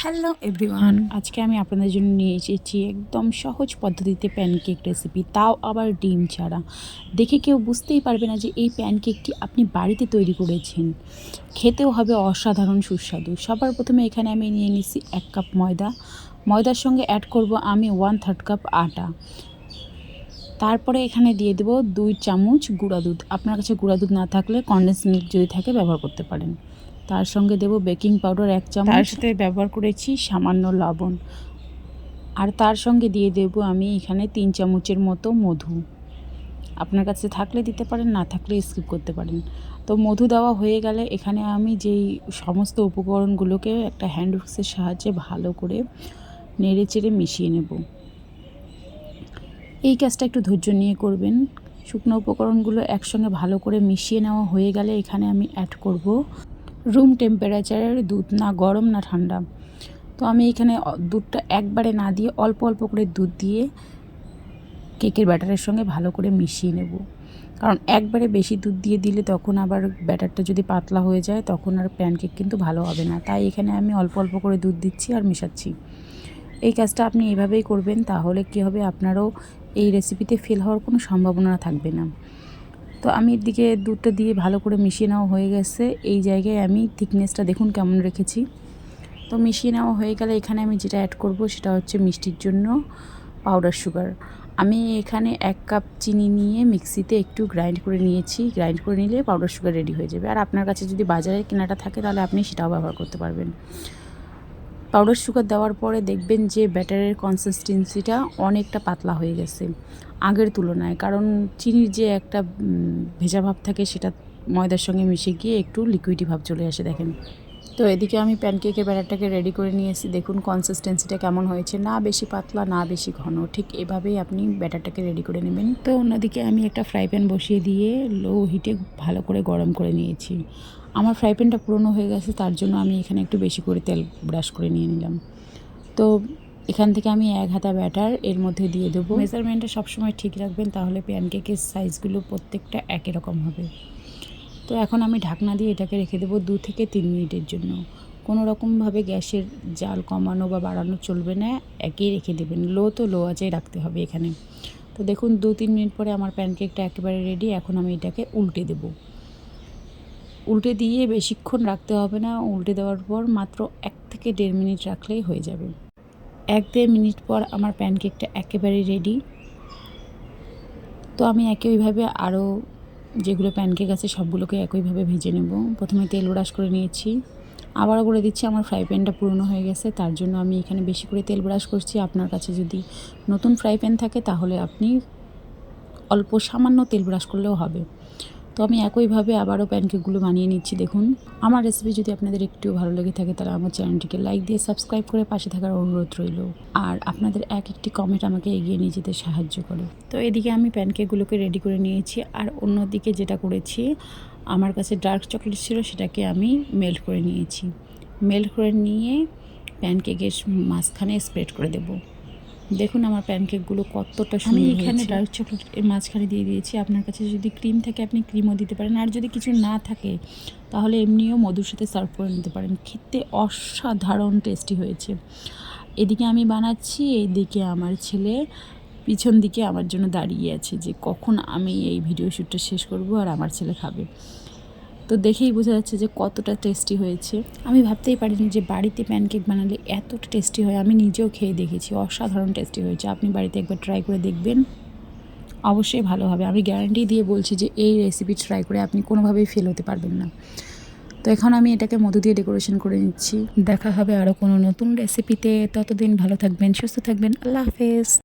Hello everyone আজকে আমি আপনাদের জন্য নিয়ে এসেছি একদম সহজ পদ্ধতিতে প্যানকেক রেসিপি তাও আবার ডিম ছাড়া। দেখে কেউ বুঝতেই পারবে না যে এই প্যানকেকটি আপনি বাড়িতে তৈরি করেছেন। খেতেও হবে অসাধারণ সুস্বাদু। সবার প্রথমে এখানে আমি নিয়ে নিচ্ছি এক কাপ ময়দা। ময়দার সঙ্গে অ্যাড করব আমি ওয়ান থার্ড কাপ আটা। তারপরে এখানে দিয়ে দেবো দুই চামচ গুঁড়া দুধ। আপনার কাছে গুঁড়া দুধ না থাকলে কন্ডেন্স মিল্ক যদি থাকে, ব্যবহার করতে পারেন। তার সঙ্গে দেব বেকিং পাউডার এক চামচ। তার সাথে ব্যবহার করেছি সামান্য লবণ। আর তার সঙ্গে দিয়ে দেব আমি এখানে তিন চামচের মতো মধু। আপনার কাছে থাকলে দিতে পারেন না থাকলে স্কিপ করতে পারেন। তো মধু দেওয়া হয়ে গেলে এখানে আমি যেই সমস্ত উপকরণগুলোকে একটা হ্যান্ড উইক্সের সাহায্যে ভালো করে নেড়ে চেড়ে মিশিয়ে নেব। এই কাজটা একটু ধৈর্য নিয়ে করবেন। শুকনো উপকরণগুলো একসঙ্গে ভালো করে মিশিয়ে নেওয়া হয়ে গেলে এখানে আমি অ্যাড করব রুম টেম্পারেচারের দুধ না, গরম না ঠান্ডা। তো আমি এখানে দুধটা একবারে না দিয়ে অল্প অল্প করে দুধ দিয়ে কেকের ব্যাটারের সঙ্গে ভালো করে মিশিয়ে নেব। কারণ একবারে বেশি দুধ দিয়ে দিলে তখন আবার ব্যাটারটা যদি পাতলা হয়ে যায়, তখন আর প্যানকেক কিন্তু ভালো হবে না। তাই এখানে আমি অল্প অল্প করে দুধ দিচ্ছি আর মেশাচ্ছি। এই কাজটা আপনি এভাবেই করবেন, তাহলে কী হবে? আপনারও এই রেসিপিতে ফেল হওয়ার কোনো সম্ভাবনা থাকবে না। তো আমি এদিকে দুধটা দিয়ে ভালো করে মিশিয়ে নেওয়া হয়ে গেছে। এই জায়গায় আমি থিকনেসটা দেখুন কেমন রেখেছি। তো মিশিয়ে নেওয়া হয়ে গেলে এখানে আমি যেটা অ্যাড করব সেটা হচ্ছে মিষ্টির জন্য পাউডার সুগার আমি এখানে এক কাপ চিনি নিয়ে মিক্সিতে একটু গ্রাইন্ড করে নিয়েছি। গ্রাইন্ড করে নিলে পাউডার সুগার রেডি হয়ে যাবে। আর আপনার কাছে যদি বাজারে কেনাটা থাকে তাহলে আপনি সেটাও ব্যবহার করতে পারবেন। পাউডার সুগার দেওয়ার পরে দেখবেন যে ব্যাটারের কনসিস্টেন্সিটা অনেকটা পাতলা হয়ে গেছে, আগের তুলনায়। কারণ চিনির যে একটা ভেজা ভাব থাকে সেটা ময়দার সঙ্গে মিশে গিয়ে একটু লিকুইডি ভাব চলে আসে, দেখেন। তো এদিকে আমি প্যানকেকের ব্যাটারটাকে রেডি করে নিয়েছি। দেখুন কনসিস্টেন্সিটা কেমন হয়েছে। না বেশি পাতলা, না বেশি ঘন। ঠিক এভাবেই আপনি ব্যাটারটাকে রেডি করে নেবেন। তো অন্যদিকে আমি একটা ফ্রাই প্যান বসিয়ে দিয়ে লো হিটে ভালো করে গরম করে নিয়েছি। আমার ফ্রাই প্যানটা পুরনো হয়ে গেছে, তার জন্য আমি এখানে একটু বেশি করে তেল ব্রাশ করে নিয়ে নিলাম। তো এখান থেকে আমি এক হাতা ব্যাটার এর মধ্যে দিয়ে দেবো। মেজারমেন্টটা সবসময় ঠিক রাখবেন, তাহলে প্যানকেকের সাইজগুলো প্রত্যেকটা একই রকম হবে। তো এখন আমি ঢাকনা দিয়ে এটাকে রেখে দেবো দু থেকে তিন মিনিটের জন্য। কোনো রকমভাবে গ্যাসের জাল কমানো বা বাড়ানো চলবে না, একই রেখে দেবেন। লো তো লো আছেই রাখতে হবে এখানে। তো দেখুন, দু তিন মিনিট পরে আমার প্যানকেকটা একেবারে রেডি, এখন আমি এটাকে উল্টে দেবো। উল্টে দিয়ে বেশিক্ষণ রাখতে হবে না, উল্টে দেওয়ার পর মাত্র এক থেকে দেড় মিনিট রাখলেই হয়ে যাবে। এক দেড় মিনিট পর আমার প্যানকেকটা একেবারে রেডি। তো আমি একইভাবে আরও যেগুলো প্যানকেক আছে সবগুলোকে একইভাবে ভেজে নেব। প্রথমে তেল ব্রাশ করে নিয়েছি। আবারও করে দিচ্ছি, আমার ফ্রাই প্যানটা পুরনো হয়ে গেছে, তার জন্য আমি এখানে বেশি করে তেল ব্রাশ করছি। আপনার কাছে যদি নতুন ফ্রাই প্যান থাকে, তাহলে আপনি অল্প সামান্য তেল ব্রাশ করলেও হবে। তো আমি একইভাবে আবারও প্যানকেকগুলো বানিয়ে নিচ্ছি, দেখুন। আমার রেসিপি যদি আপনাদের একটু ভালো লেগে থাকে, তাহলে আমার চ্যানেলটিকে লাইক দিয়ে সাবস্ক্রাইব করে পাশে থাকার অনুরোধ রইল। আর আপনাদের এক একটি কমেন্ট আমাকে এগিয়ে নিয়ে যেতে সাহায্য করে। তো এদিকে আমি প্যানকেকগুলোকে রেডি করে নিয়েছি, আর অন্যদিকে যেটা করেছি, আমার কাছে ডার্ক চকলেট ছিল, সেটাকে আমি মেল্ট করে নিয়েছি। মেল্ট করে নিয়ে প্যানকেকের মাঝখানে স্প্রেড করে দেবো। দেখুন আমার প্যানকেকগুলো কতটা আমি এখানে ডার্ক চকলেট এর মাঝখানে দিয়ে দিয়েছি। আপনার কাছে যদি ক্রিম থাকে আপনি ক্রিমও দিতে পারেন। আর যদি কিছু না থাকে তাহলে এমনিও মধুর সাথে সার্ভ করে নিতে পারেন। খেতে অসাধারণ টেস্টি হয়েছে। এদিকে আমি বানাচ্ছি এইদিকে আমার ছেলে পিছন দিকে আমার জন্য দাঁড়িয়ে আছে যে কখন আমি এই ভিডিও শ্যুটটা শেষ করব আর আমার ছেলে খাবে। তো দেখেই বোঝা যাচ্ছে যে কতটা টেস্টি হয়েছে। আমি ভাবতেই পারিনি যে বাড়িতে প্যানকেক বানালে এতটা টেস্টি হয়। আমি নিজেও খেয়ে দেখেছি, অসাধারণ টেস্টি হয়েছে। আপনি বাড়িতে একবার ট্রাই করে দেখবেন। অবশ্যই ভালো হবে। আমি গ্যারান্টি দিয়ে বলছি যে এই রেসিপি ট্রাই করে আপনি কোনোভাবেই ফেল হতে পারবেন না। তো এখন আমি এটাকে মধু দিয়ে ডেকোরেশন করে নিচ্ছি। দেখা হবে আরও কোনো নতুন রেসিপিতে ততদিন ভালো থাকবেন, সুস্থ থাকবেন। আল্লাহ হাফেজ।